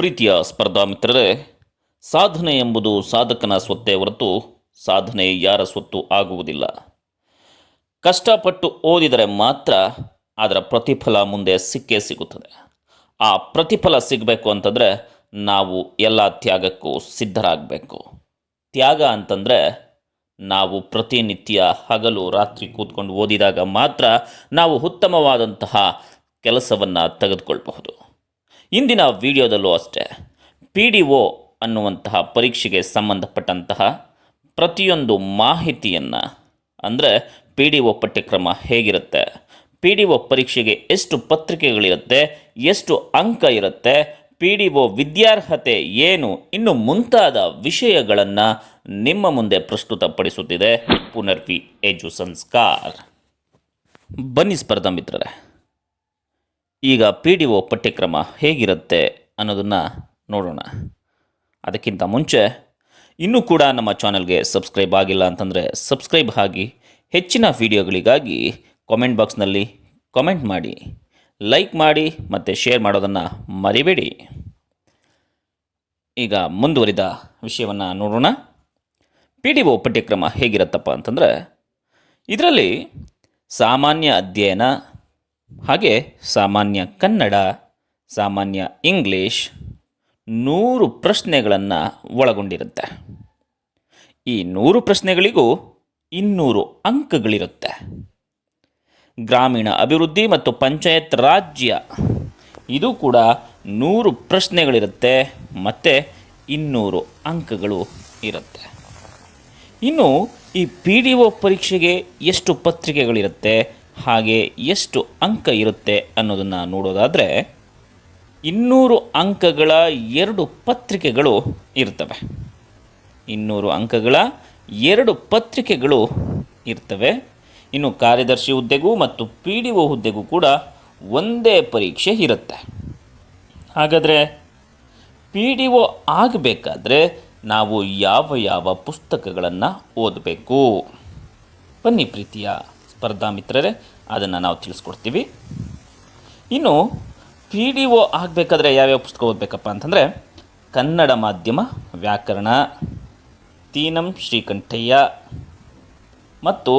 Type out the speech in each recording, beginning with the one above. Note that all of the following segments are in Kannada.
ಪ್ರೀತಿಯ ಸ್ಪರ್ಧಾ ಮಿತ್ರರೇ, ಸಾಧನೆ ಎಂಬುದು ಸಾಧಕನ ಸ್ವತ್ತೇ ಹೊರತು ಸಾಧನೆ ಯಾರ ಸ್ವತ್ತು ಆಗುವುದಿಲ್ಲ. ಕಷ್ಟಪಟ್ಟು ಓದಿದರೆ ಮಾತ್ರ ಅದರ ಪ್ರತಿಫಲ ಮುಂದೆ ಸಿಕ್ಕೇ ಸಿಗುತ್ತದೆ. ಆ ಪ್ರತಿಫಲ ಸಿಗಬೇಕು ಅಂತಂದರೆ ನಾವು ಎಲ್ಲ ತ್ಯಾಗಕ್ಕೂ ಸಿದ್ಧರಾಗಬೇಕು. ತ್ಯಾಗ ಅಂತಂದರೆ ನಾವು ಪ್ರತಿನಿತ್ಯ ಹಗಲು ರಾತ್ರಿ ಕೂತ್ಕೊಂಡು ಓದಿದಾಗ ಮಾತ್ರ ನಾವು ಉತ್ತಮವಾದಂತಹ ಕೆಲಸವನ್ನು ತೆಗೆದುಕೊಳ್ಬಹುದು. ಇಂದಿನ ವಿಡಿಯೋದಲ್ಲೂ ಅಷ್ಟೇ. ಪಿ ಡಿ ಒ ಅನ್ನುವಂತಹ ಪರೀಕ್ಷೆಗೆ ಸಂಬಂಧಪಟ್ಟಂತಹ ಪ್ರತಿಯೊಂದು ಮಾಹಿತಿಯನ್ನು, ಅಂದರೆ ಪಿ ಡಿ ಒ ಪಠ್ಯಕ್ರಮ ಹೇಗಿರುತ್ತೆ, ಪಿ ಡಿ ಒ ಪರೀಕ್ಷೆಗೆ ಎಷ್ಟು ಪತ್ರಿಕೆಗಳಿರುತ್ತೆ, ಎಷ್ಟು ಅಂಕ ಇರುತ್ತೆ, ಪಿ ಡಿ ಒ ವಿದ್ಯಾರ್ಹತೆ ಏನು, ಇನ್ನು ಮುಂತಾದ ವಿಷಯಗಳನ್ನು ನಿಮ್ಮ ಮುಂದೆ ಪ್ರಸ್ತುತಪಡಿಸುತ್ತಿದೆ ಪುನರ್ವಿ ಎಜು ಸಂಸ್ಕಾರ್. ಬನ್ನಿ ಸ್ಪರ್ಧಾ ಮಿತ್ರರೇ. ಈಗ ಪಿ ಡಿ ಒ ಪಠ್ಯಕ್ರಮ ಹೇಗಿರುತ್ತೆ ಅನ್ನೋದನ್ನು ನೋಡೋಣ. ಅದಕ್ಕಿಂತ ಮುಂಚೆ ಇನ್ನೂ ಕೂಡ ನಮ್ಮ ಚಾನಲ್ಗೆ ಸಬ್ಸ್ಕ್ರೈಬ್ ಆಗಿಲ್ಲ ಅಂತಂದರೆ ಸಬ್ಸ್ಕ್ರೈಬ್ ಆಗಿ ಹೆಚ್ಚಿನ ವಿಡಿಯೋಗಳಿಗಾಗಿ ಕಾಮೆಂಟ್ ಬಾಕ್ಸ್ನಲ್ಲಿ ಕಾಮೆಂಟ್ ಮಾಡಿ ಲೈಕ್ ಮಾಡಿ ಮತ್ತು ಶೇರ್ ಮಾಡೋದನ್ನು ಮರಿಬೇಡಿ. ಈಗ ಮುಂದುವರಿದ ವಿಷಯವನ್ನು ನೋಡೋಣ. ಪಿ ಡಿ ಒ ಪಠ್ಯಕ್ರಮ ಹೇಗಿರುತ್ತಪ್ಪ ಅಂತಂದರೆ, ಇದರಲ್ಲಿ ಸಾಮಾನ್ಯ ಅಧ್ಯಯನ ಹಾಗೆ ಸಾಮಾನ್ಯ ಕನ್ನಡ, ಸಾಮಾನ್ಯ ಇಂಗ್ಲೀಷ್ ನೂರು ಪ್ರಶ್ನೆಗಳನ್ನು ಒಳಗೊಂಡಿರುತ್ತೆ. ಈ ನೂರು ಪ್ರಶ್ನೆಗಳಿಗೂ ಇನ್ನೂರು ಅಂಕಗಳಿರುತ್ತೆ. ಗ್ರಾಮೀಣ ಅಭಿವೃದ್ಧಿ ಮತ್ತು ಪಂಚಾಯತ್ ರಾಜ್ಯ, ಇದು ಕೂಡ ನೂರು ಪ್ರಶ್ನೆಗಳಿರುತ್ತೆ ಮತ್ತು ಇನ್ನೂರು ಅಂಕಗಳು ಇರುತ್ತೆ. ಇನ್ನು ಈ ಪಿ ಡಿ ಒ ಪರೀಕ್ಷೆಗೆ ಎಷ್ಟು ಪತ್ರಿಕೆಗಳಿರುತ್ತೆ? ಹಾಗೆ ಎಷ್ಟು ಅಂಕ ಇರುತ್ತೆ ಅನ್ನೋದನ್ನು ನೋಡೋದಾದರೆ ಇನ್ನೂರು ಅಂಕಗಳ ಎರಡು ಪತ್ರಿಕೆಗಳು ಇರ್ತವೆ. ಇನ್ನೂರು ಅಂಕಗಳ ಎರಡು ಪತ್ರಿಕೆಗಳು ಇರ್ತವೆ. ಇನ್ನು ಕಾರ್ಯದರ್ಶಿ ಹುದ್ದೆಗೂ ಮತ್ತು ಪಿ ಡಿ ಒ ಹುದ್ದೆಗೂ ಕೂಡ ಒಂದೇ ಪರೀಕ್ಷೆ ಇರುತ್ತೆ. ಹಾಗಾದರೆ ಪಿ ಡಿ ಒ ಆಗಬೇಕಾದ್ರೆ ನಾವು ಯಾವ ಯಾವ ಪುಸ್ತಕಗಳನ್ನು ಓದಬೇಕು? ಬನ್ನಿ ಪ್ರೀತಿಯ. ಸ್ಪರ್ಧಾ ಮಿತ್ರರೇ, ಅದನ್ನು ನಾವು ತಿಳಿಸ್ಕೊಡ್ತೀವಿ. ಇನ್ನು ಪಿ ಡಿ ಒ ಆಗಬೇಕಾದ್ರೆ ಯಾವ್ಯಾವ ಪುಸ್ತಕ ಓದಬೇಕಪ್ಪ ಅಂತಂದರೆ, ಕನ್ನಡ ಮಾಧ್ಯಮ ವ್ಯಾಕರಣ, ತೀನಂ ಶ್ರೀಕಂಠಯ್ಯ ಮತ್ತು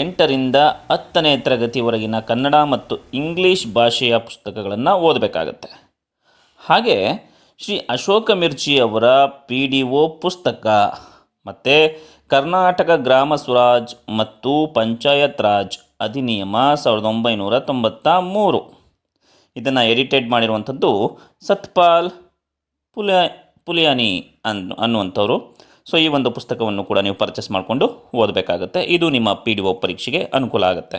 ಎಂಟರಿಂದ ಹತ್ತನೇ ತರಗತಿವರೆಗಿನ ಕನ್ನಡ ಮತ್ತು ಇಂಗ್ಲೀಷ್ ಭಾಷೆಯ ಪುಸ್ತಕಗಳನ್ನು ಓದಬೇಕಾಗತ್ತೆ. ಹಾಗೆ ಶ್ರೀ ಅಶೋಕ ಮಿರ್ಚಿ ಅವರ ಪಿ ಡಿ ಒ ಪುಸ್ತಕ, ಮತ್ತು ಕರ್ನಾಟಕ ಗ್ರಾಮ ಸ್ವರಾಜ್ ಮತ್ತು ಪಂಚಾಯತ್ ರಾಜ್ ಅಧಿನಿಯಮ ಸಾವಿರದ ಒಂಬೈನೂರ ತೊಂಬತ್ತ ಮೂರು. ಇದನ್ನು ಎಡಿಟೆಡ್ ಮಾಡಿರುವಂಥದ್ದು ಸತ್ಪಾಲ್ ಪುಲಿಯ ಪುಲಿಯಾನಿ ಅನ್ ಅನ್ನುವಂಥವ್ರು. ಸೊ ಈ ಒಂದು ಪುಸ್ತಕವನ್ನು ಕೂಡ ನೀವು ಪರ್ಚೇಸ್ ಮಾಡಿಕೊಂಡು ಓದಬೇಕಾಗತ್ತೆ. ಇದು ನಿಮ್ಮ ಪಿ ಡಿ ಒ ಪರೀಕ್ಷೆಗೆ ಅನುಕೂಲ ಆಗುತ್ತೆ.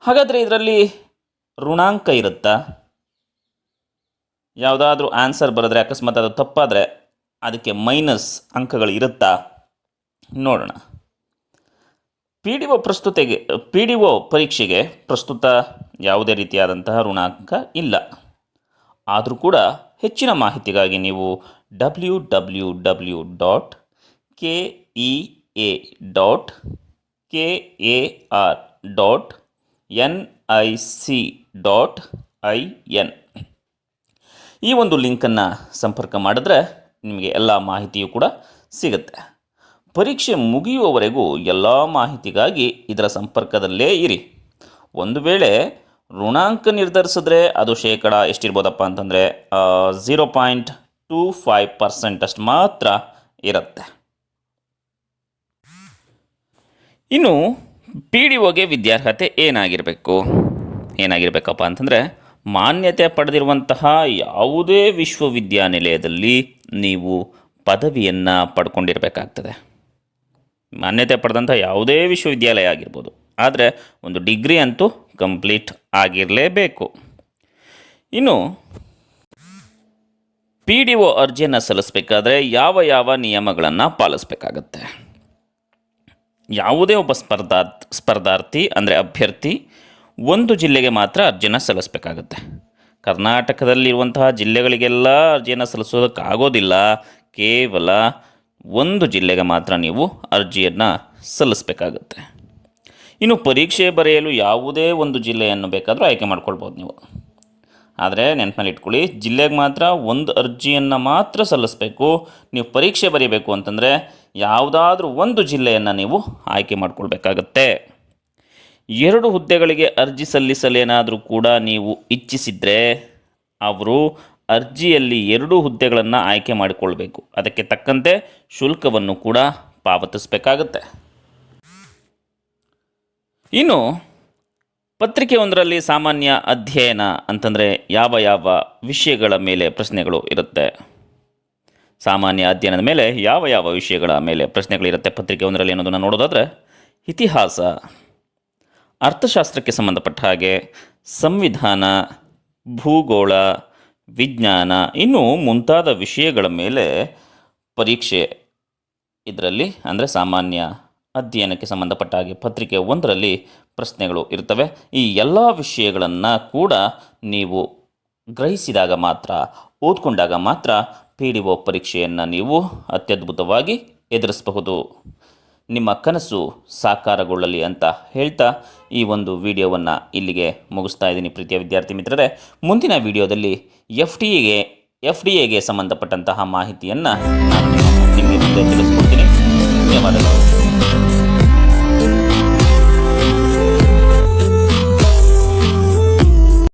ಹಾಗಾದರೆ ಇದರಲ್ಲಿ ಋಣಾಂಕ ಇರುತ್ತಾ? ಯಾವುದಾದ್ರೂ ಆನ್ಸರ್ ಬರೆದ್ರೆ ಅಕಸ್ಮಾತ್ ಅದು ತಪ್ಪಾದರೆ ಅದಕ್ಕೆ ಮೈನಸ್ ಅಂಕಗಳು ಇರುತ್ತಾ? ನೋಡೋಣ. ಪಿ ಡಿ ಒ ಪ್ರಸ್ತುತೆಗೆ, ಪಿ ಡಿ ಒ ಪರೀಕ್ಷೆಗೆ ಪ್ರಸ್ತುತ ಯಾವುದೇ ರೀತಿಯಾದಂತಹ ಋಣಾಂಕ ಇಲ್ಲ. ಆದರೂ ಕೂಡ ಹೆಚ್ಚಿನ ಮಾಹಿತಿಗಾಗಿ ನೀವು W W W dot K E A dot K A R dot N I C dot I N ಈ ಒಂದು ಲಿಂಕನ್ನು ಸಂಪರ್ಕ ಮಾಡಿದ್ರೆ ನಿಮಗೆ ಎಲ್ಲ ಮಾಹಿತಿಯೂ ಕೂಡ ಸಿಗುತ್ತೆ. ಪರೀಕ್ಷೆ ಮುಗಿಯುವವರೆಗೂ ಎಲ್ಲ ಮಾಹಿತಿಗಾಗಿ ಇದರ ಸಂಪರ್ಕದಲ್ಲೇ ಇರಿ. ಒಂದು ವೇಳೆ ಋಣಾಂಕ ನಿರ್ಧರಿಸಿದ್ರೆ ಅದು ಶೇಕಡ ಎಷ್ಟಿರ್ಬೋದಪ್ಪ ಅಂತಂದರೆ zero point two five percent ಅಷ್ಟು ಮಾತ್ರ ಇರುತ್ತೆ. ಇನ್ನು ಪಿ ಡಿ ಒಗೆ ವಿದ್ಯಾರ್ಹತೆ ಏನಾಗಿರಬೇಕು? ಏನಾಗಿರಬೇಕಪ್ಪ ಅಂತಂದರೆ, ಮಾನ್ಯತೆ ಪಡೆದಿರುವಂತಹ ಯಾವುದೇ ವಿಶ್ವವಿದ್ಯಾನಿಲಯದಲ್ಲಿ ನೀವು ಪದವಿಯನ್ನು ಪಡ್ಕೊಂಡಿರಬೇಕಾಗ್ತದೆ. ಮಾನ್ಯತೆ ಪಡೆದಂಥ ಯಾವುದೇ ವಿಶ್ವವಿದ್ಯಾಲಯ ಆಗಿರ್ಬೋದು. ಆದರೆ ಒಂದು ಡಿಗ್ರಿ ಅಂತೂ ಕಂಪ್ಲೀಟ್ ಆಗಿರಲೇಬೇಕು. ಇನ್ನು ಪಿ ಡಿ ಒ ಅರ್ಜಿಯನ್ನು ಸಲ್ಲಿಸಬೇಕಾದ್ರೆ ಯಾವ ಯಾವ ನಿಯಮಗಳನ್ನು ಪಾಲಿಸಬೇಕಾಗತ್ತೆ? ಯಾವುದೇ ಒಬ್ಬ ಸ್ಪರ್ಧಾ ಸ್ಪರ್ಧಾರ್ಥಿ ಅಂದರೆ ಅಭ್ಯರ್ಥಿ ಒಂದು ಜಿಲ್ಲೆಗೆ ಮಾತ್ರ ಅರ್ಜಿಯನ್ನು ಸಲ್ಲಿಸಬೇಕಾಗತ್ತೆ. ಕರ್ನಾಟಕದಲ್ಲಿರುವಂತಹ ಜಿಲ್ಲೆಗಳಿಗೆಲ್ಲ ಅರ್ಜಿಯನ್ನು ಸಲ್ಲಿಸೋದಕ್ಕಾಗೋದಿಲ್ಲ. ಕೇವಲ ಒಂದು ಜಿಲ್ಲೆಗೆ ಮಾತ್ರ ನೀವು ಅರ್ಜಿಯನ್ನು ಸಲ್ಲಿಸಬೇಕಾಗುತ್ತೆ. ಇನ್ನು ಪರೀಕ್ಷೆ ಬರೆಯಲು ಯಾವುದೇ ಒಂದು ಜಿಲ್ಲೆಯನ್ನು ಬೇಕಾದರೂ ಆಯ್ಕೆ ಮಾಡ್ಕೊಳ್ಬೋದು ನೀವು. ಆದರೆ ನೆನಪಿನಲ್ಲಿ ಇಟ್ಕೊಳ್ಳಿ, ಜಿಲ್ಲೆಗೆ ಮಾತ್ರ ಒಂದು ಅರ್ಜಿಯನ್ನು ಮಾತ್ರ ಸಲ್ಲಿಸಬೇಕು, ನೀವು ಪರೀಕ್ಷೆ ಬರೀಬೇಕು ಅಂತಂದರೆ ಯಾವುದಾದ್ರೂ ಒಂದು ಜಿಲ್ಲೆಯನ್ನು ನೀವು ಆಯ್ಕೆ ಮಾಡಿಕೊಳ್ಬೇಕಾಗತ್ತೆ. ಎರಡು ಹುದ್ದೆಗಳಿಗೆ ಅರ್ಜಿ ಸಲ್ಲಿಸಲೇನಾದರೂ ಕೂಡ ನೀವು ಇಚ್ಛಿಸಿದರೆ, ಅವರು ಅರ್ಜಿಯಲ್ಲಿ ಎರಡು ಹುದ್ದೆಗಳನ್ನು ಆಯ್ಕೆ ಮಾಡಿಕೊಳ್ಬೇಕು. ಅದಕ್ಕೆ ತಕ್ಕಂತೆ ಶುಲ್ಕವನ್ನು ಕೂಡ ಪಾವತಿಸಬೇಕಾಗತ್ತೆ. ಇನ್ನು ಪತ್ರಿಕೆ ಒಂದರಲ್ಲಿ ಸಾಮಾನ್ಯ ಅಧ್ಯಯನ ಅಂತಂದರೆ ಯಾವ ಯಾವ ವಿಷಯಗಳ ಮೇಲೆ ಪ್ರಶ್ನೆಗಳು ಇರುತ್ತೆ. ಸಾಮಾನ್ಯ ಅಧ್ಯಯನದ ಮೇಲೆ ಯಾವ ಯಾವ ವಿಷಯಗಳ ಮೇಲೆ ಪ್ರಶ್ನೆಗಳಿರುತ್ತೆ ಪತ್ರಿಕೆ ಒಂದರಲ್ಲಿ ಅನ್ನೋದನ್ನು ನೋಡೋದಾದರೆ ಇತಿಹಾಸ, ಅರ್ಥಶಾಸ್ತ್ರಕ್ಕೆ ಸಂಬಂಧಪಟ್ಟ ಹಾಗೆ ಸಂವಿಧಾನ, ಭೂಗೋಳ ವಿಜ್ಞಾನ, ಇನ್ನು ಮುಂತಾದ ವಿಷಯಗಳ ಮೇಲೆ ಪರೀಕ್ಷೆ ಇದರಲ್ಲಿ, ಅಂದರೆ ಸಾಮಾನ್ಯ ಅಧ್ಯಯನಕ್ಕೆ ಸಂಬಂಧಪಟ್ಟ ಹಾಗೆ ಪತ್ರಿಕೆ ಒಂದರಲ್ಲಿ ಪ್ರಶ್ನೆಗಳು ಇರ್ತವೆ ಈ ಎಲ್ಲ ವಿಷಯಗಳನ್ನು ಕೂಡ ನೀವು ಗ್ರಹಿಸಿದಾಗ ಮಾತ್ರ, ಓದ್ಕೊಂಡಾಗ ಮಾತ್ರ ಪಿ ಡಿ ಒ ಪರೀಕ್ಷೆಯನ್ನು ನೀವು ಅತ್ಯದ್ಭುತವಾಗಿ ಎದುರಿಸಬಹುದು. ನಿಮ್ಮ ಕನಸು ಸಾಕಾರಗೊಳ್ಳಲಿ ಅಂತ ಹೇಳ್ತಾ ಈ ಒಂದು ವಿಡಿಯೋವನ್ನು ಇಲ್ಲಿಗೆ ಮುಗಿಸ್ತಾ ಇದ್ದೀನಿ ಪ್ರೀತಿಯ ವಿದ್ಯಾರ್ಥಿ ಮಿತ್ರರೇ. ಮುಂದಿನ ವಿಡಿಯೋದಲ್ಲಿ ಎಫ್ ಡಿ ಎಗೆ ಎಫ್ ಡಿ ಎಗೆ ಸಂಬಂಧಪಟ್ಟಂತಹ ಮಾಹಿತಿಯನ್ನು ನಾನು ನಿಮಗೆ ತಿಳಿಸ್ಕೊಡ್ತೀನಿ. ಧನ್ಯವಾದಗಳು.